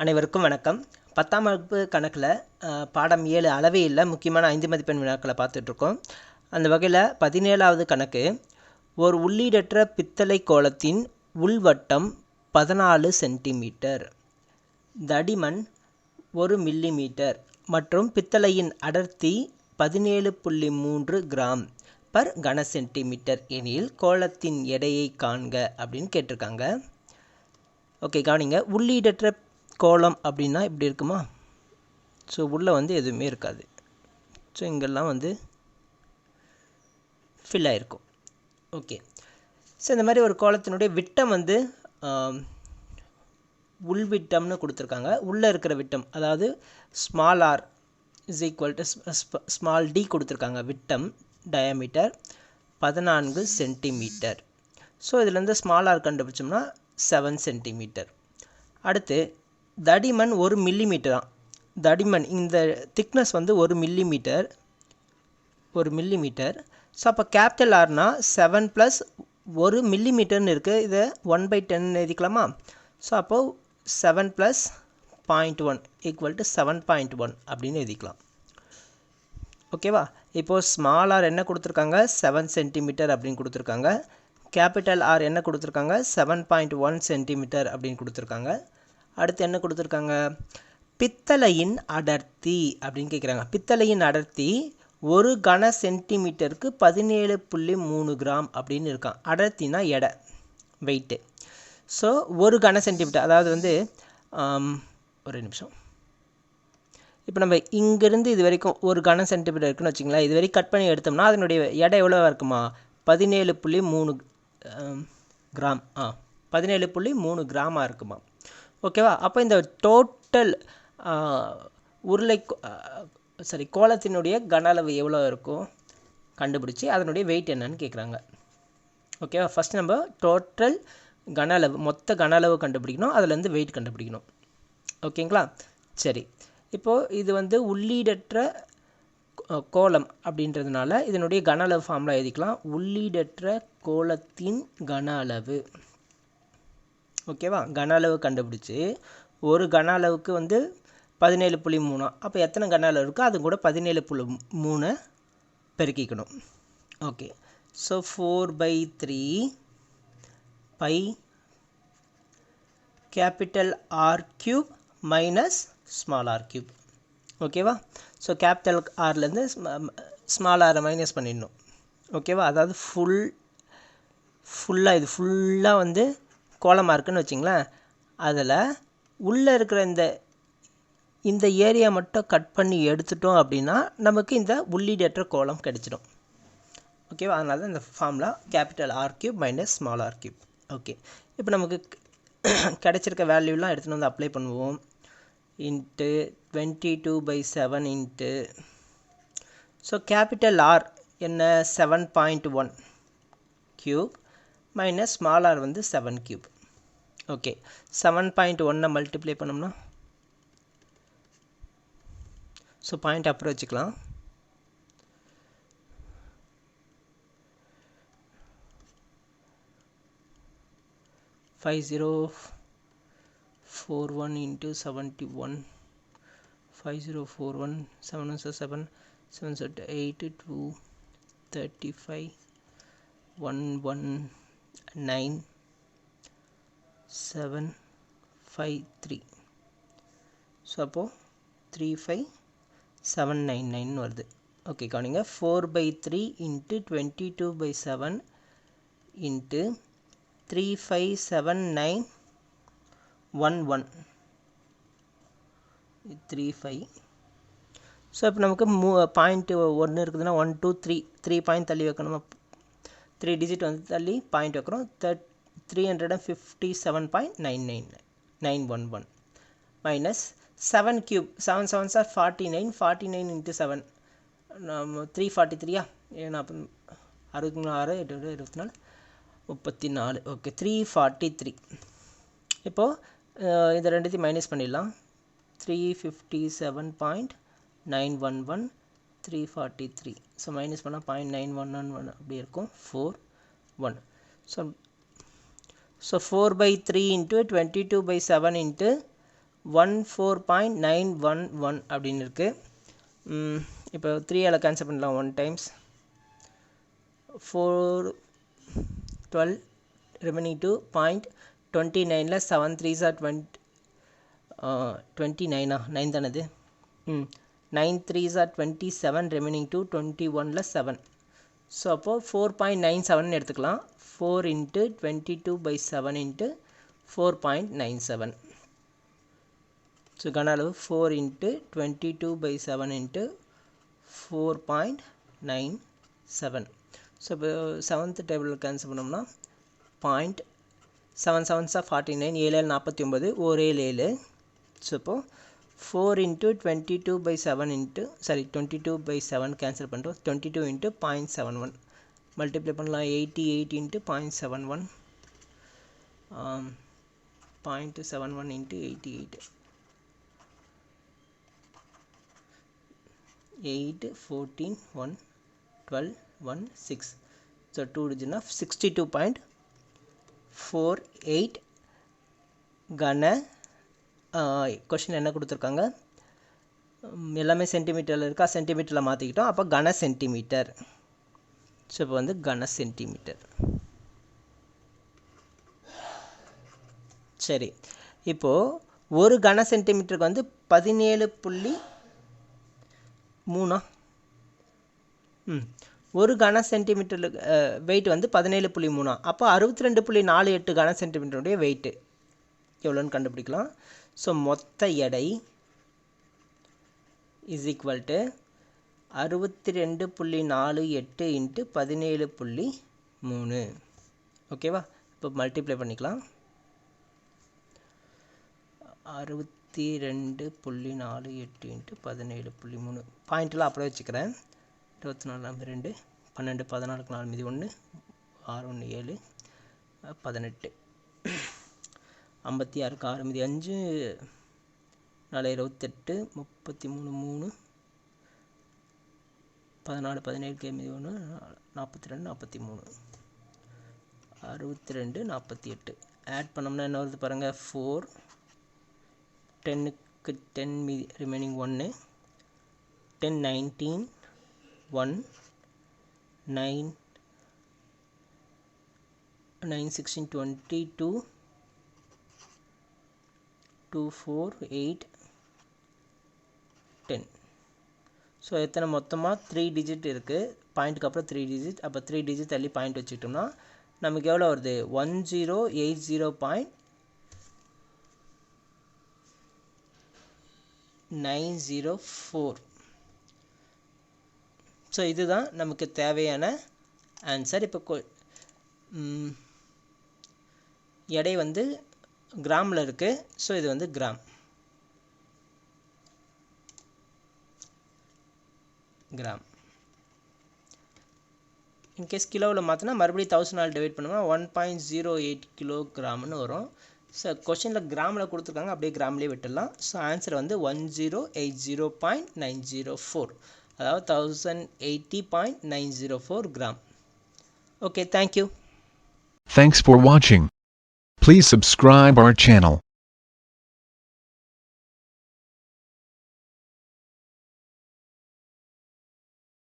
அனைவருக்கும் வணக்கம். பத்தாம் வகுப்பு கணக்கில் பாடம் ஏழு அளவே இல்லை முக்கியமான ஐந்து மதிப்பெண் வினாக்களை பார்த்துட்ருக்கோம். அந்த வகையில் பதினேழாவது கணக்கு ஒரு உள்ளீடற்ற பித்தளை கோலத்தின் உள்வட்டம் பதினாலு சென்டிமீட்டர். தடிமன் ஒரு மில்லிமீட்டர் மற்றும் பித்தளையின் அடர்த்தி பதினேழு புள்ளி மூன்று கிராம் பர் கன சென்டிமீட்டர் எனில் கோலத்தின் எடையை காண்க அப்படின்னு கேட்டிருக்காங்க. ஓகே கவனிங்க. உள்ளீடற்ற கோலம் அப்படின்னா இப்படி இருக்குமா? ஸோ உள்ளே வந்து எதுவுமே இருக்காது. ஸோ இங்கெல்லாம் வந்து ஃபில் ஆகிருக்கும் ஓகே ஸோ இந்த மாதிரி ஒரு கோலத்தினுடைய விட்டம் வந்து உள்விட்டம்னு கொடுத்துருக்காங்க. உள்ளே இருக்கிற விட்டம் அதாவது small r is equal to small d கொடுத்துருக்காங்க. விட்டம் டயாமீட்டர் பதினான்கு சென்டிமீட்டர் ஸோ இதுலேருந்து ஸ்மால் ஆர் கண்டுபிடிச்சோம்னா செவன் சென்டிமீட்டர் அடுத்து தடிமன் ஒரு மில்லிமீட்டர் தான். தடிமன் இந்த திக்னஸ் வந்து ஒரு மில்லிமீட்டர் ஒரு மில்லிமீட்டர் ஸோ அப்போ கேபிட்டல் ஆர்னா செவன் ப்ளஸ் ஒரு மில்லிமீட்டர்னு இருக்குது இதை ஒன் பை டென் எழுதிக்கலாமா? ஸோ அப்போது seven plus point one equal to seven point one அப்படின்னு எழுதிக்கலாம். ஓகேவா இப்போது ஸ்மால் ஆர் என்ன கொடுத்துருக்காங்க? செவன் சென்டிமீட்டர் அப்படின்னு கொடுத்துருக்காங்க. கேபிட்டல் ஆர் என்ன கொடுத்துருக்காங்க? செவன் பாயிண்ட் ஒன் சென்டிமீட்டர் அப்படின்னு கொடுத்துருக்காங்க. அடுத்து என்ன கொடுத்துருக்காங்க? பித்தளையின் அடர்த்தி அப்படின்னு கேட்குறாங்க பித்தளையின் அடர்த்தி ஒரு கன சென்டிமீட்டருக்கு பதினேழு புள்ளி மூணு கிராம் அப்படின்னு இருக்கான் அடர்த்தினா எடை வெயிட்டு ஸோ ஒரு கன சென்டிமீட்டர் அதாவது வந்து ஒரு நிமிஷம். இப்போ நம்ம இங்கேருந்து இது வரைக்கும் ஒரு கன சென்டிமீட்டர் இருக்குன்னு வச்சுங்களேன் இது வரைக்கும் கட் பண்ணி எடுத்தோம்னா அதனுடைய எடை எவ்வளோவா இருக்குமா? பதினேழு புள்ளி மூணு கிராம். ஆ பதினேழு புள்ளி மூணு கிராமாக இருக்குமா? ஓகேவா? அப்போ இந்த டோட்டல் உருளை சாரி கோலத்தினுடைய கன அளவு எவ்வளோ இருக்கும்? கண்டுபிடிச்சி அதனுடைய வெயிட் என்னன்னு கேட்குறாங்க ஓகேவா? ஃபஸ்ட் நம்ம டோட்டல் கன அளவு மொத்த கன அளவு கண்டுபிடிக்கணும். அதுலேருந்து வெயிட் கண்டுபிடிக்கணும். ஓகேங்களா? சரி. இப்போது இது வந்து உள்ளீடற்ற கோ- கோலம் அப்படின்றதுனால இதனுடைய கன அளவு ஃபார்முலா எழுதிக்கலாம். உள்ளீடற்ற கோலத்தின் கன அளவு. ஓகேவா? கன அளவு கண்டுபிடிச்சி ஒரு கன அளவுக்கு வந்து பதினேழு புள்ளி மூணு. அப்போ எத்தனை கன அளவு இருக்கோ அது கூட பதினேழு புள்ளி மூணை பெருக்கிக்கணும். Okay. So four by three by capital r cube minus small r cube ஓகேவா? ஸோ கேபிட்டல் ஆர்லேருந்து ஸ்மால் ஆரை மைனஸ் பண்ணிடணும். ஓகேவா? அதாவது ஃபுல் ஃபுல்லாக இது ஃபுல்லாக வந்து கோலமாக இருக்குன்னு வச்சிங்களேன் அதில் உள்ளே இருக்கிற இந்த இந்த ஏரியா மட்டும் கட் பண்ணி எடுத்துட்டோம் அப்படின்னா நமக்கு இந்த உள்ளீடற்ற கோலம் கிடைச்சிடும். ஓகேவா அதனால தான் இந்த formula capital r cube minus small r cube okay இப்போ நமக்கு கிடைச்சிருக்க வேல்யூலாம் எடுத்துகிட்டு வந்து அப்ளை பண்ணுவோம். Into twenty two by seven into so capital r என்ன? Seven point one cube minus small r வந்து seven cube okay. Seven point ஒன்னை மல்டிப்ளை பண்ணோம்னா? ஸோ பாயிண்ட் அப்புறம் வச்சுக்கலாம். Five zero four one into seventy one five zero four one seven one sir seven seven set eight two thirty five one one nine seven five three so அப்போது three five seven nine nine வருது. Okay கவனிங்க. Four by three into twenty two by seven into three five seven nine one one three five so இப்போ நமக்கு மூ point ஒன்று இருக்குதுன்னா one two three three point தள்ளி வைக்கணுமா. த்ரீ டிஜிட் வந்து தள்ளி பாயிண்ட் வைக்கிறோம். Third three hundred and fifty seven point nine nine nine one one minus seven cube seven seven sir forty nine forty nine into seven நம்ம three forty த்ரீயா நாற்பது அறுபத்தி மூணு ஆறு எட்டு இருபத்தி நாலு முப்பத்தி நாலு. ஓகே த்ரீ ஃபார்ட்டி த்ரீ இப்போது இதை ரெண்டுத்தையும் மைனஸ் பண்ணிடலாம். Three fifty seven point nine one one three forty three so minus பண்ணால் point nine one one one அப்படி இருக்கும். Four one so so four by three into twenty two by seven into one four point nine one one அப்படின்னு இருக்குது இப்போ three த்ரீயால் cancel பண்ணலாம் one times four twelve remaining two point twenty நைனில் seven three sir twenty twenty நைனா nine தானது? ம் nine three sir twenty seven remaining two twenty ஒனில் seven so அப்போது ஃபோர் பாயிண்ட் நைன் செவன் எடுத்துக்கலாம். Four into twenty two by seven into four point nine seven so கன அளவு four into twenty two by seven into four point nine seven so இப்போ seventh table cancel பண்ணோம்னா point seven செவன்ஸாக forty nine ஏழு ஏழு நாற்பத்தி ஒம்பது ஒரு ஏழு ஏழு. ஸோ இப்போது four into twenty two by seven into sorry twenty two by seven cancel பண்ணுறோம் twenty two into point seven one multiply பண்ணலாம். Eighty eight into point seven one point seven one into eighty eight eight fourteen one twelve one six so two டிஜிட்னா sixty two point four eight கன question என்ன கொடுத்துருக்காங்க? எல்லாமே சென்டிமீட்டரில் இருக்கா? சென்டிமீட்டரில் மாற்றிக்கிட்டோம் அப்போ கன centimetre so இப்போ வந்து கன சென்டிமீட்டர் சரி. இப்போது ஒரு கன சென்டிமீட்டருக்கு வந்து பதினேழு புள்ளி மூணா? ம். ஒரு கன சென்டிமீட்டரில் வெயிட் வந்து பதினேழு புள்ளி மூணா. அப்போ அறுபத்தி ரெண்டு புள்ளி நாலு எட்டு கன சென்டிமீட்டருடைய வெயிட்டு எவ்வளோன்னு கண்டுபிடிக்கலாம். ஸோ மொத்த எடை இஸ் ஈக்குவல் டு அறுபத்தி ரெண்டு புள்ளி நாலு எட்டு இன்ட்டு பதினேழு புள்ளி மூணு. ஓகேவா? இப்போ மல்டிப்ளை பண்ணிக்கலாம். அறுபத்தி ரெண்டு புள்ளி நாலு எட்டு இன்ட்டு பதினேழு புள்ளி மூணு. பாயிண்ட்லாம் அப்படியே வச்சுக்கிறேன். இருபத்தி நாலு நம்பர் ரெண்டு பன்னெண்டு பதினாலுக்கு நாலு மீதி ஒன்று ஆறு ஒன்று ஏழு பதினெட்டு. ஐம்பத்தி ஆறுக்கு ஆறு மீதி அஞ்சு நாலு இருபத்தெட்டு முப்பத்தி மூணு மூணு பதினாலு பதினேழுக்கு மீதி ஒன்று நாற்பத்தி ரெண்டு நாற்பத்தி மூணு அறுபத்தி ரெண்டு நாற்பத்தி எட்டு ஆட் பண்ணோம்னா என்ன வருது பாருங்கள் ஃபோர் டென்னுக்கு டென் மீதி ரிமைனிங் ஒன்று ten nineteen one nine nine sixteen twenty two two four eight ten so எத்தனை மொத்தமாக த்ரீ டிஜிட் இருக்குது பாயிண்ட்டுக்கு அப்புறம் த்ரீ டிஜிட் அப்போ த்ரீ டிஜிட் தள்ளி பாயிண்ட் வச்சுக்கிட்டோம்னா நமக்கு எவ்வளோ வருது? One zero eight zero point nine zero four so இதுதான் நமக்கு தேவையான ஆன்சர் இப்போ கொ- எடை வந்து கிராமில் இருக்குது ஸோ இது வந்து கிராம் கிராம். இன்கேஸ் கிலோவில் மாற்றினா மறுபடியும் தௌசண்ட் ஆல் டிவைட் பண்ணுவோம் one point zero eight kilo கிராம்னு வரும் ஸோ கொஷினில் கிராமில் கொடுத்துருக்காங்க. அப்படியே கிராம்லேயே விட்டுடலாம். ஸோ ஆன்சர் வந்து one zero eight zero point nine zero four அதாவது thousand eighty point nine zero four gram. Okay thank you thanks for வாட்சிங் ப்ளீஸ் சப்ஸ்கிரைப் அவர் சேனல்